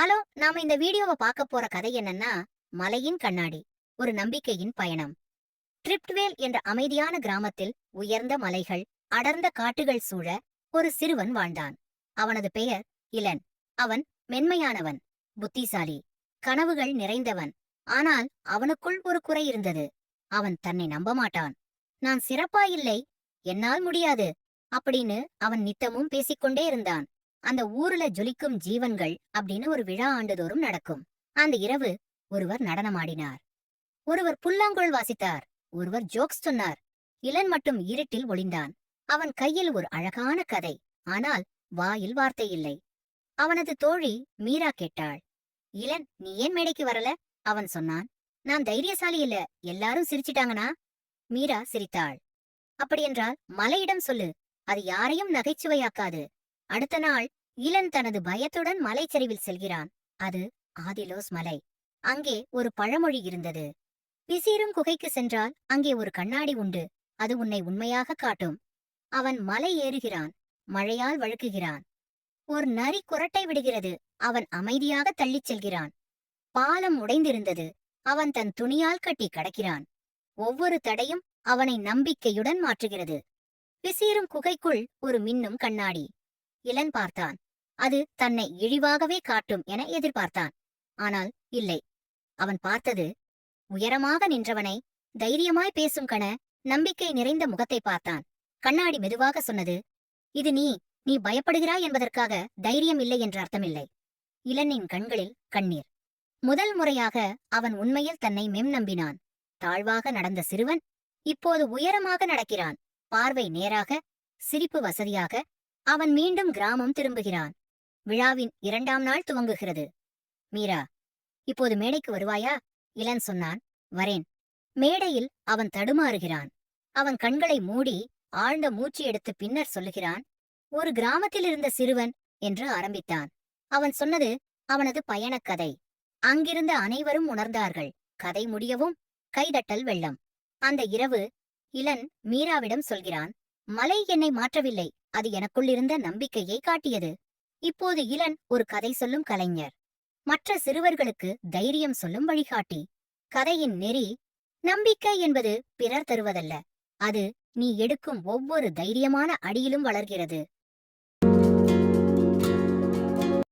Hello நாம இந்த வீடியோவை பார்க்க போற கதை என்னன்னா மலையின் கண்ணாடி ஒரு நம்பிக்கையின் பயணம். ட்ரிப்ட்வேல் என்ற அமைதியான கிராமத்தில் உயர்ந்த மலைகள் அடர்ந்த காட்டுகள் சூழ ஒரு சிறுவன் வாழ்ந்தான். அவனது பெயர் இளன். அவன் மென்மையானவன் புத்திசாலி கனவுகள் நிறைந்தவன். ஆனால் அவனுக்குள் ஒரு குறை இருந்தது. அவன் தன்னை நம்ப மாட்டான் நான் சிறப்பா இல்லை என்னால் முடியாது அப்படின்னு அவன் நித்தமும் பேசிக்கொண்டே இருந்தான். அந்த ஊருல ஜொலிக்கும் ஜீவன்கள் அப்படின்னு ஒரு விழா ஆண்டுதோறும் நடக்கும். அந்த இரவு ஒருவர் நடனமாடினார். ஒருவர் புல்லாங்குழல் வாசித்தார். ஒருவர் ஜோக்ஸ் சொன்னார். இளன் மட்டும் இருட்டில் ஒளிந்தான். அவன் கையில் ஒரு அழகான கதை. ஆனால் வாயில் வார்த்தை இல்லை. அவனது தோழி மீரா கேட்டாள். இளன் நீ ஏன் மேடைக்கு வரல? அவன் சொன்னான். நான் தைரியசாலி இல்ல. எல்லாரும் சிரிச்சிட்டாங்கனா? மீரா சிரித்தாள். அப்படியென்றால் மலையிடம் சொல்லு. அது யாரையும் நகைச்சுவையாக்காது. அடுத்த நாள் இளன் தனது பயத்துடன் மலைச்சரிவில் செல்கிறான். அது ஆதிலோஸ் மலை. அங்கே ஒரு பழமொழி இருந்தது. பிசீரும் குகைக்கு சென்றால் அங்கே ஒரு கண்ணாடி உண்டு. அது உன்னை உண்மையாக காட்டும். அவன் மலை ஏறுகிறான். மழையால் வழுக்குகிறான். ஒரு நரி குரட்டை விடுகிறது. அவன் அமைதியாக தள்ளிச் செல்கிறான். பாலம் உடைந்திருந்தது. அவன் தன் துணியால் கட்டி கடக்கிறான். ஒவ்வொரு தடையும் அவனை நம்பிக்கையுடன் மாற்றுகிறது. பிசீரும் குகைக்குள் ஒரு மின்னும் கண்ணாடி. இளன் பார்த்தான். அது தன்னை இழிவாகவே காட்டும் என எதிர்பார்த்தான். ஆனால் இல்லை. அவன் பார்த்தது உயரமாக நின்றவனை தைரியமாய் பேசும் கண நம்பிக்கை நிறைந்த முகத்தை பார்த்தான். கண்ணாடி மெதுவாக சொன்னது இது நீ நீ பயப்படுகிறாய் என்பதற்காக தைரியம் இல்லை என்ற அர்த்தமில்லை. இளனின் கண்களில் கண்ணீர். முதல் முறையாக அவன் உண்மையில் தன்னை மெம் நம்பினான். தாழ்வாக நடந்த சிறுவன் இப்போது உயரமாக நடக்கிறான். பார்வை நேராக சிரிப்பு வசதியாக அவன் மீண்டும் கிராமம் திரும்புகிறான். விழாவின் இரண்டாம் நாள் துவங்குகிறது. மீரா இப்போது மேடைக்கு வருவாயா? இளன் சொன்னான். வரேன். மேடையில் அவன் தடுமாறுகிறான். அவன் கண்களை மூடி ஆழ்ந்த மூச்சு எடுத்து பின்னர் சொல்லுகிறான் ஒரு கிராமத்தில் இருந்த சிறுவன் என்று ஆரம்பித்தான். அவன் சொன்னது அவனது பயணக் கதை அங்கிருந்த அனைவரும் உணர்ந்தார்கள். கதை முடியவும் கைதட்டல் வெள்ளம். அந்த இரவு இளன் மீராவிடம் சொல்கிறான் மலை என்னை மாற்றவில்லை. அது எனக்குள்ளிருந்த நம்பிக்கையை காட்டியது. இப்போது இளன் ஒரு கதை சொல்லும் கலைஞர். மற்ற சிறுவர்களுக்கு தைரியம் சொல்லும் வழிகாட்டி. கதையின் நெறி நம்பிக்கை என்பது பிறர் தருவதல்ல. அது நீ எடுக்கும் ஒவ்வொரு தைரியமான அடியிலும் வளர்கிறது.